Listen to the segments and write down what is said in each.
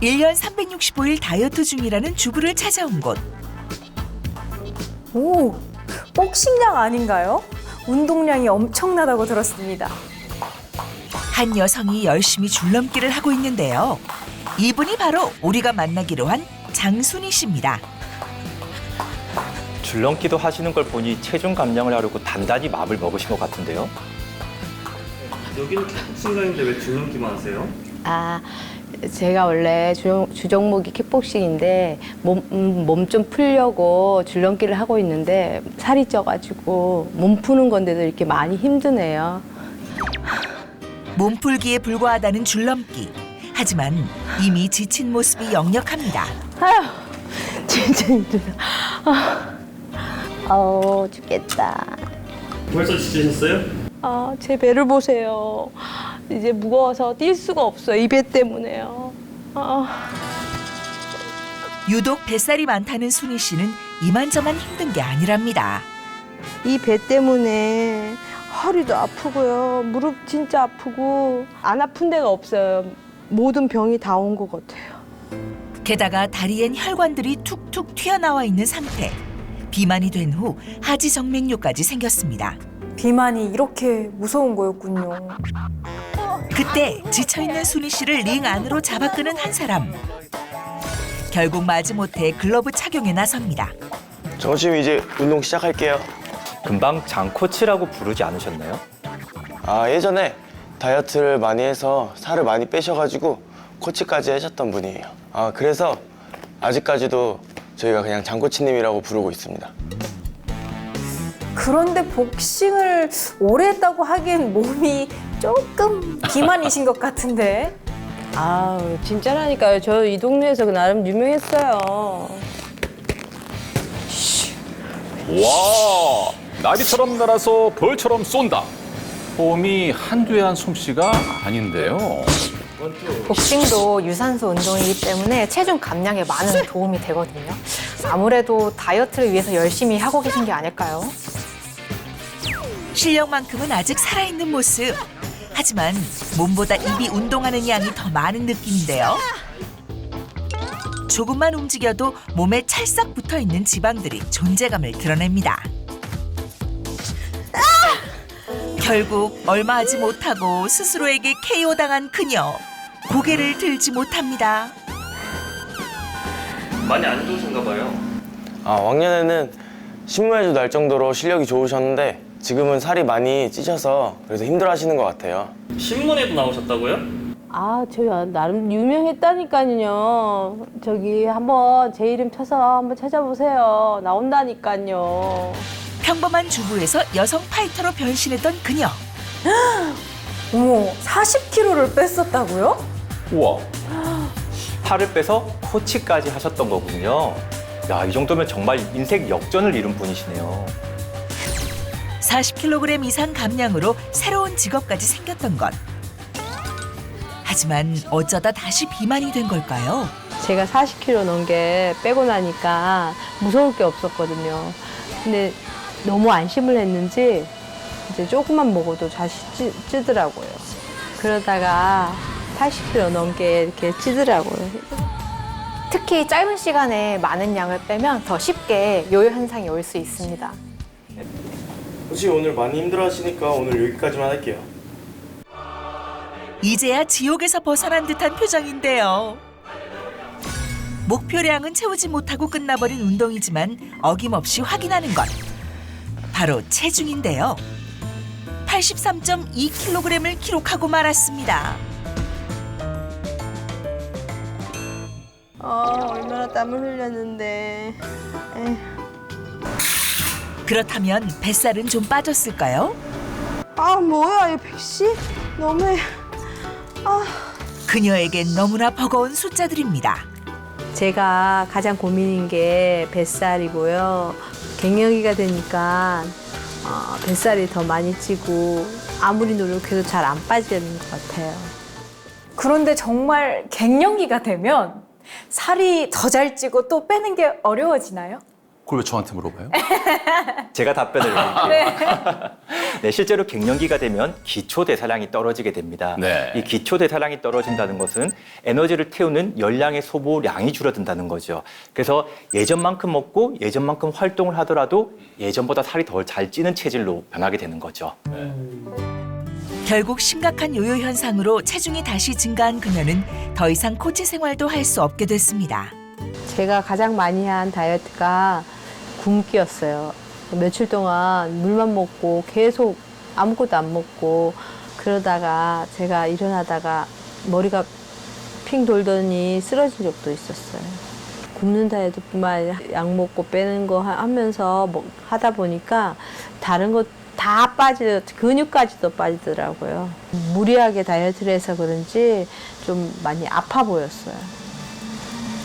일년 365일 다이어트 중이라는 주부를 찾아온 곳. 오, 복싱량 아닌가요? 운동량이 엄청나다고 들었습니다. 한 여성이 열심히 줄넘기를 하고 있는데요. 이분이 바로 우리가 만나기로 한 장순희 씨입니다. 줄넘기도 하시는 걸 보니 체중 감량을 하려고 단단히 마음을 먹으신 것 같은데요. 여기는 킥복싱장인데 왜 줄넘기만 하세요? 아, 제가 원래 주, 주종 목이 킥복싱인데 몸좀 풀려고 줄넘기를 하고 있는데 살이 쪄가지고 몸 푸는 건데도 이렇게 많이 힘드네요. 몸풀기에 불과하다는 줄넘기. 하지만 이미 지친 모습이 역력합니다. 아휴, 진짜 힘들다. 아, 아우, 죽겠다. 벌써 지치셨어요? 아, 제 배를 보세요. 이제 무거워서 뛸 수가 없어요. 이 배 때문에요. 아. 유독 뱃살이 많다는 순희 씨는 이만저만 힘든 게 아니랍니다. 이 배 때문에 허리도 아프고요. 무릎 진짜 아프고 안 아픈 데가 없어요. 모든 병이 다 온 것 같아요. 게다가 다리엔 혈관들이 툭툭 튀어나와 있는 상태. 비만이 된 후 하지 정맥류까지 생겼습니다. 비만이 이렇게 무서운 거였군요. 그때 지쳐있는 순희 씨를 링 안으로 잡아끄는 한 사람. 결국 마지못해 글러브 착용에 나섭니다. 정우님 이제 운동 시작할게요. 금방 장코치라고 부르지 않으셨나요? 아 예전에 다이어트를 많이 해서 살을 많이 빼셔가지고 코치까지 하셨던 분이에요. 아 그래서 아직까지도 저희가 그냥 장코치님이라고 부르고 있습니다. 그런데 복싱을 오래 했다고 하기엔 몸이 조금 비만이신 것 같은데. 아우, 진짜라니까요. 저 이 동네에서 나름 유명했어요. 와 나비처럼 날아서 벌처럼 쏜다. 폼이 한두에 한 솜씨가 아닌데요. 복싱도 유산소 운동이기 때문에 체중 감량에 많은 도움이 되거든요. 아무래도 다이어트를 위해서 열심히 하고 계신 게 아닐까요? 실력만큼은 아직 살아있는 모습. 하지만 몸보다 입이 운동하는 양이 더 많은 느낌인데요. 조금만 움직여도 몸에 찰싹 붙어 있는 지방들이 존재감을 드러냅니다. 결국 얼마 하지 못하고 스스로에게 KO 당한 그녀. 고개를 들지 못합니다. 많이 안 좋으신가 봐요. 아 왕년에는 신문에도 날 정도로 실력이 좋으셨는데 지금은 살이 많이 찌셔서 그래서 힘들어하시는 것 같아요. 신문에도 나오셨다고요? 아, 저 나름 유명했다니까요. 저기 한번 제 이름 쳐서 한번 찾아보세요. 나온다니까요. 평범한 주부에서 여성 파이터로 변신했던 그녀. 어머, 40kg를 뺐었다고요? 우와. 살을 빼서 코치까지 하셨던 거군요. 야, 이 정도면 정말 인생 역전을 이룬 분이시네요. 40kg 이상 감량으로 새로운 직업까지 생겼던 것. 하지만 어쩌다 다시 비만이 된 걸까요? 제가 40kg 넘게 빼고 나니까 무서울 게 없었거든요. 근데 너무 안심을 했는지 이제 조금만 먹어도 다시 찌, 찌더라고요. 그러다가 80kg 넘게 이렇게 찌더라고요. 특히 짧은 시간에 많은 양을 빼면 더 쉽게 요요 현상이 올 수 있습니다. 코치 오늘 많이 힘들어 하시니까 오늘 여기까지만 할게요. 이제야 지옥에서 벗어난 듯한 표정인데요. 목표량은 채우지 못하고 끝나버린 운동이지만 어김없이 확인하는 것. 바로 체중인데요. 83.2kg을 기록하고 말았습니다. 아, 얼마나 땀을 흘렸는데. 에휴. 그렇다면 뱃살은 좀 빠졌을까요? 아, 뭐야, 이 백씨? 너무해. 그녀에겐 너무나 버거운 숫자들입니다. 제가 가장 고민인 게 뱃살이고요. 갱년기가 되니까 어, 뱃살이 더 많이 찌고 아무리 노력해도 잘 안 빠지는 것 같아요. 그런데 정말 갱년기가 되면 살이 더 잘 찌고 또 빼는 게 어려워지나요? 그걸 왜 저한테 물어봐요? 제가 답변을 드릴게요. 네, 실제로 갱년기가 되면 기초 대사량이 떨어지게 됩니다. 네. 이 기초 대사량이 떨어진다는 것은 에너지를 태우는 열량의 소모량이 줄어든다는 거죠. 그래서 예전만큼 먹고 예전만큼 활동을 하더라도 예전보다 살이 덜 잘 찌는 체질로 변하게 되는 거죠. 결국 심각한 요요 현상으로 체중이 다시 증가한 그녀는 더 이상 코치 생활도 할 수 없게 됐습니다. 제가 가장 많이 한 다이어트가 굶기였어요. 며칠 동안 물만 먹고 계속 아무것도 안 먹고 그러다가 제가 일어나다가 머리가 핑 돌더니 쓰러진 적도 있었어요. 굶는 다이어트뿐만 아니라 약 먹고 빼는 거 하- 하면서 뭐 하다 보니까 다른 것 다 빠지 근육까지도 빠지더라고요. 무리하게 다이어트를 해서 그런지 좀 많이 아파 보였어요.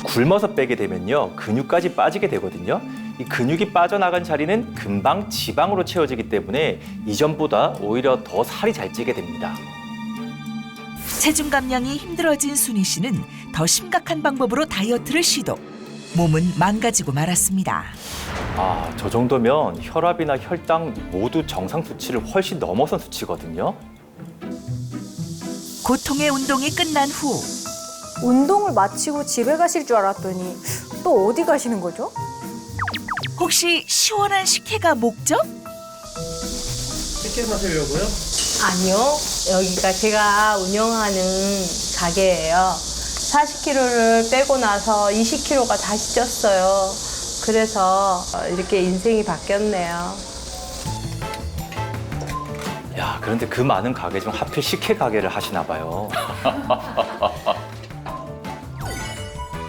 굶어서 빼게 되면요 근육까지 빠지게 되거든요. 이 근육이 빠져나간 자리는 금방 지방으로 채워지기 때문에 이전보다 오히려 더 살이 잘 찌게 됩니다. 체중 감량이 힘들어진 순희 씨는 더 심각한 방법으로 다이어트를 시도. 몸은 망가지고 말았습니다. 아, 저 정도면 혈압이나 혈당 모두 정상 수치를 훨씬 넘어선 수치거든요. 고통의 운동이 끝난 후 운동을 마치고 집에 가실 줄 알았더니 또 어디 가시는 거죠? 혹시 시원한 식혜가 목적? 쉽게 사시려고요? 아니요. 여기가 제가 운영하는 가게예요. 40kg를 빼고 나서 20kg가 다시 쪘어요. 그래서 어, 이렇게 인생이 바뀌었네요. 야, 그런데 그 많은 가게 중 하필 식혜 가게를 하시나 봐요.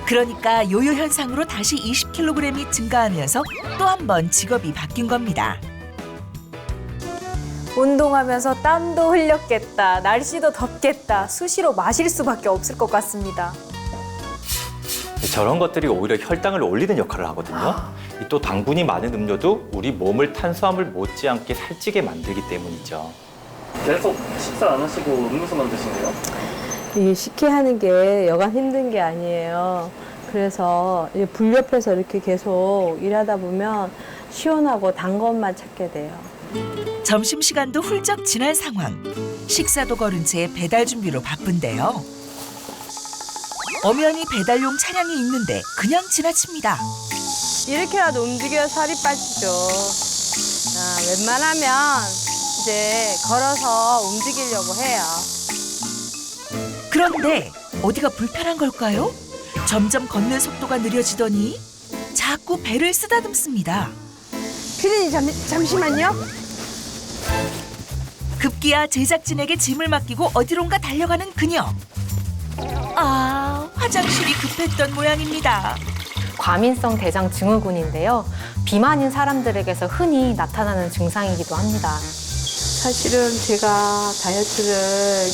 그러니까 요요 현상으로 다시 20kg이 증가하면서 또 한 번 직업이 바뀐 겁니다. 운동하면서 땀도 흘렸겠다. 날씨도 덥겠다. 수시로 마실 수밖에 없을 것 같습니다. 저런 것들이 오히려 혈당을 올리는 역할을 하거든요. 이또 당분이 많은 음료도 우리 몸을 탄수화물 못지않게 살찌게 만들기 때문이죠. 계속 식사 안 하시고 음료수만 드시네요? 이 식혜하는 게 여간 힘든 게 아니에요. 그래서 이불 옆에서 이렇게 계속 일하다 보면 시원하고 단 것만 찾게 돼요. 점심 시간도 훌쩍 지난 상황. 식사도 거른 채 배달 준비로 바쁜데요. 엄연히 배달용 차량이 있는데 그냥 지나칩니다. 이렇게라도 움직여야 살이 빠지죠. 아, 웬만하면 이제 걸어서 움직이려고 해요. 그런데 어디가 불편한 걸까요? 점점 걷는 속도가 느려지더니 자꾸 배를 쓰다듬습니다. 피디님 잠, 잠시만요. 급기야 제작진에게 짐을 맡기고 어디론가 달려가는 그녀. 아, 화장실이 급했던 모양입니다. 과민성 대장 증후군인데요. 비만인 사람들에게서 흔히 나타나는 증상이기도 합니다. 사실은 제가 다이어트를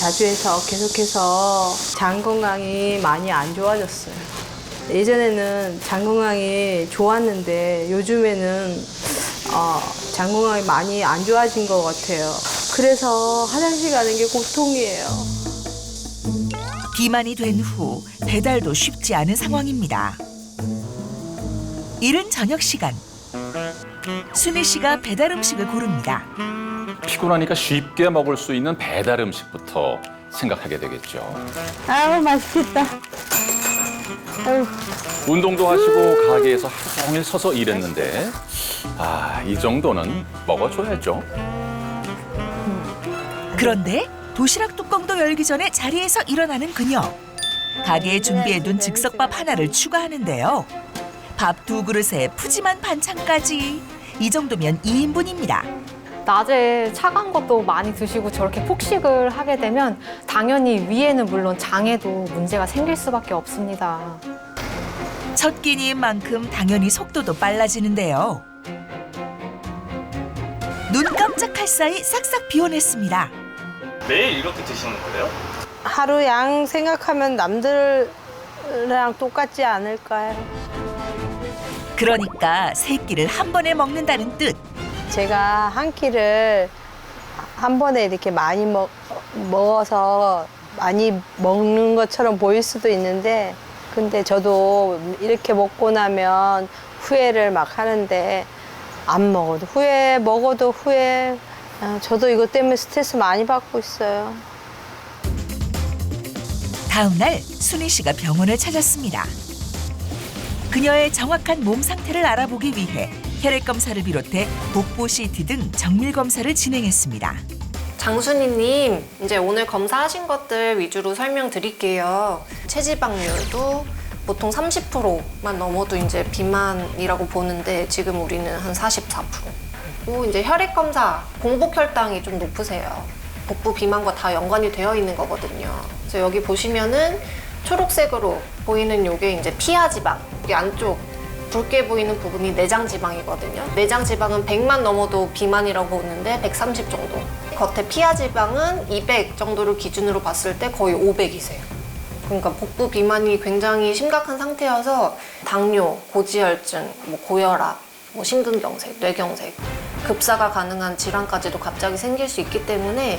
자주 해서 계속해서 장 건강이 많이 안 좋아졌어요. 예전에는 장 건강이 좋았는데 요즘에는 어, 장 건강이 많이 안 좋아진 것 같아요. 그래서 화장실 가는 게 고통이에요. 비만이 된 후 배달도 쉽지 않은 상황입니다. 이른 저녁 시간. 순희 씨가 배달 음식을 고릅니다. 피곤하니까 쉽게 먹을 수 있는 배달 음식부터 생각하게 되겠죠. 아우 맛있겠다. 아유, 운동도 하시고 가게에서 하루 종일 서서 일했는데 아, 이 정도는 먹어줘야죠. 그런데 도시락 뚜껑도 열기 전에 자리에서 일어나는 그녀. 가게에 준비해둔 즉석밥 하나를 추가하는데요. 밥 두 그릇에 푸짐한 반찬까지. 이 정도면 2인분입니다. 낮에 차가운 것도 많이 드시고 저렇게 폭식을 하게 되면 당연히 위에는 물론 장에도 문제가 생길 수밖에 없습니다. 첫 끼니인 만큼 당연히 속도도 빨라지는데요. 눈 깜짝할 사이 싹싹 비워냈습니다. 매일 이렇게 드시는 거예요? 하루 양 생각하면 남들이랑 똑같지 않을까요? 그러니까 세 끼를 한 번에 먹는다는 뜻. 제가 한 끼를 한 번에 이렇게 많이 먹, 먹어서 많이 먹는 것처럼 보일 수도 있는데 근데 저도 이렇게 먹고 나면 후회를 막 하는데 안 먹어도 후회, 먹어도 후회. 아, 저도 이것 때문에 스트레스 많이 받고 있어요. 다음 날 순희 씨가 병원을 찾았습니다. 그녀의 정확한 몸 상태를 알아보기 위해 혈액 검사를 비롯해 복부 CT 등 정밀 검사를 진행했습니다. 장순희님, 이제 오늘 검사하신 것들 위주로 설명드릴게요. 체지방률도 보통 30%만 넘어도 이제 비만이라고 보는데 지금 우리는 한 44%. 그리고 이제 혈액 검사, 공복 혈당이 좀 높으세요. 복부 비만과 다 연관이 되어 있는 거거든요. 그래서 여기 보시면은 초록색으로 보이는 요게 이제 피하 지방, 여기 안쪽 붉게 보이는 부분이 내장 지방이거든요. 내장 지방은 100만 넘어도 비만이라고 보는데 130 정도. 겉에 피하 지방은 200 정도를 기준으로 봤을 때 거의 500이세요. 그러니까 복부 비만이 굉장히 심각한 상태여서 당뇨, 고지혈증, 뭐 고혈압, 뭐 심근경색, 뇌경색, 급사가 가능한 질환까지도 갑자기 생길 수 있기 때문에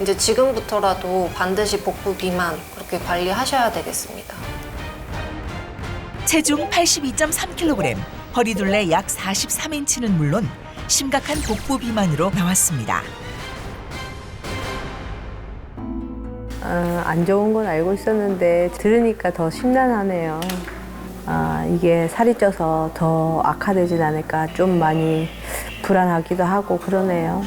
이제 지금부터라도 반드시 복부 비만 그렇게 관리하셔야 되겠습니다. 체중 82.3kg, 허리둘레 약 43인치는 물론 심각한 복부 비만으로 나왔습니다. 아, 안 좋은 건 알고 있었는데 들으니까 더 심란하네요. 아, 이게 살이 쪄서 더 악화되진 않을까 좀 많이 불안하기도 하고 그러네요.